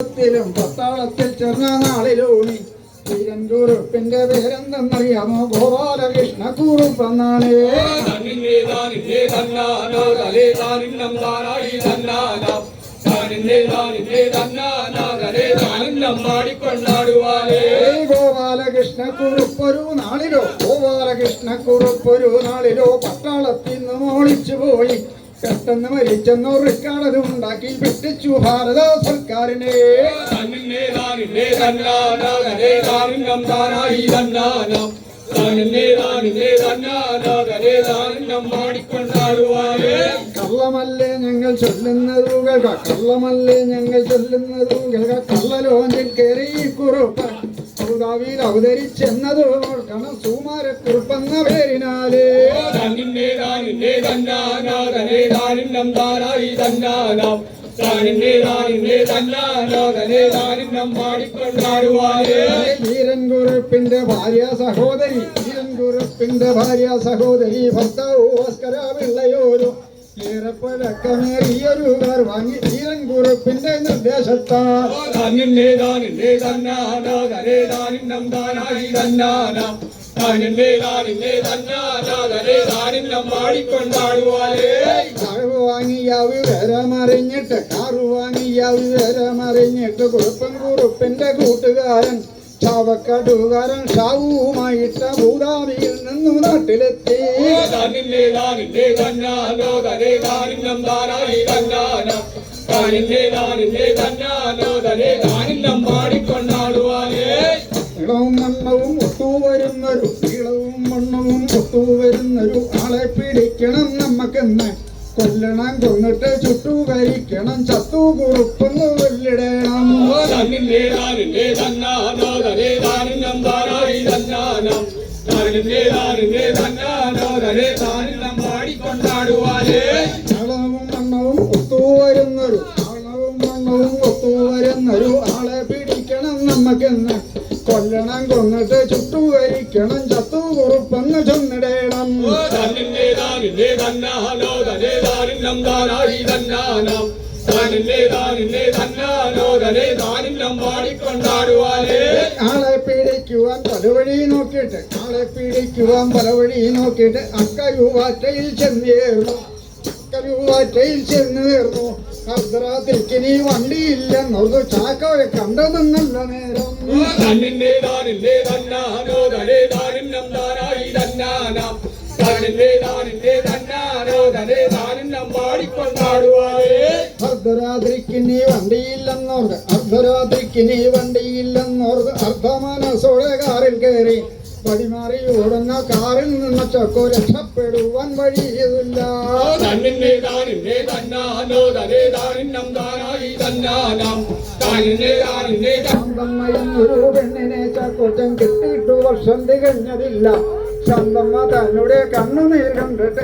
ത്തിലും പത്താളത്തിൽ ചേർന്ന നാളിലൂണി വീരൻകുറുപ്പിന്റെ പേരെന്തെന്നറിയാമോ? ഗോപാലകൃഷ്ണ കുറുപ്പെന്നാണ് ഗോപാലകൃഷ്ണ കുറുപ്പൊരു നാളിലോ ഗോപാലകൃഷ്ണ കുറുപ്പൊരു നാളിലോ പട്ടാളത്തിൽ നിന്ന് മോളിച്ചു പോയി. പെട്ടെന്ന് മരിച്ചെന്നോ റിക്കാർഡും ഉണ്ടാക്കി പിട്ടിച്ചു ഭാരത സർക്കാരിനെ. കള്ളമല്ലേ ഞങ്ങൾ ചൊല്ലുന്നതുകൾ കള്ളമല്ലേ ഞങ്ങൾ ചൊല്ലുന്നതുകൾ കള്ളലോഞ്ചിൽ കയറി കുറുപ്പ്. സൗദാവിയിൽ അവതരിച്ചെന്നത് ഓർക്കണം സുമാരക്കുറുപ്പെന്ന പേരിനാലേ. കുറുപ്പിന്റെ ഭാര്യ സഹോദരി കുറുപ്പിന്റെ ഭാര്യ സഹോദരി ഭർത്താവ് ഭാസ്കര പിള്ളയോരു. ഏറെപ്പഴക്കമേറിയൊരു കാർ വാങ്ങി കുറുപ്പിന്റെ വാങ്ങിയ വിവരമറിഞ്ഞിട്ട് കാറ് വാങ്ങിയ വിവരമറിഞ്ഞിട്ട് കുറുപ്പൻ കുറുപ്പിന്റെ കൂട്ടുകാരൻ ചാവക്കടുകാരൻ ഷാവുമായിട്ട് ഭൂതാവിയിൽ നിന്നു നാട്ടിലെത്തി ഇളവും മണ്ണവും ഒത്തുവരുന്നൊരു ഇളവും മണ്ണവും ഒത്തുവരുന്നൊരു ആളെ പിടിക്കണം നമുക്കെന്ന് കൊല്ലണം കൊന്നിട്ട് ചുട്ടുകരിക്കണം ചത്തു കുറുപ്പെന്ന് വെല്ലിടണം. തന്നാനോ തലേ താനിന്നം പാടിക്കൊണ്ടാടുവാനേ അളവും മണ്ണവും ഒത്തുവരുന്നൊരു അളവും മണ്ണവും ഒത്തുവരുന്നൊരു ആളെ പിടിക്കണം നമുക്കെന്ന് കൊല്ലണം കൊന്നിട്ട് ചുട്ടുകരിക്കണം ചത്തു കുറുപ്പെന്ന് ചൊന്നിടണം. തന്നിന്നേ താനിന്നേ തന്നാനോ തലേ താനിന്നം താനായി തന്നാനാം താനിന്നേ താനിന്നേ തന്നാനോ തലേ താനിന്നം പാടിക്കൊണ്ടാടുവാനേ ആളെ പീഡിക്കുവാൻ പല വഴി നോക്കിയിട്ട് ആളെ പീഡിക്കുവാൻ പല വഴി നോക്കിയിട്ട് അക്കരുവാറ്റയിൽ ചെന്നേറുന്നു അക്കരുവാറ്റയിൽ ചെന്നേറുന്നു അർദ്ധരാത്രിക്ക് നീ വണ്ടിയില്ലെന്നോർത്ത് ചാക്കോയെ കണ്ടതെന്നല്ല നേരം. തന്നിന്റെ താനിന്നേ തന്നാനോ. അർദ്ധരാത്രിക്ക് നീ വണ്ടിയില്ലെന്നോർത്ത് അർദ്ധരാത്രിക്ക് നീ വണ്ടിയില്ലെന്നോർത്ത് അർദ്ധമനസോടെ കാറിൽ കയറി പടിമാറി ഓടുന്ന കാറിൽ നിന്ന് ചക്കോ രക്ഷപ്പെടുവാൻ വഴിയില്ല. തന്നിന്നേ താനിന്നേ തന്നാനോ തലേ താനിന്നം താനായി തന്നാനാം താനിന്നേ താനിന്നേ ശാന്തമ്മയെന്നൊരു പെണ്ണിനെ ചക്കോറ്റം കിട്ടിയിട്ടു വർഷം തികഞ്ഞതില്ല. ശാന്തമ്മ തന്നുടെ കണ്ണുനീർ കണ്ടിട്ട്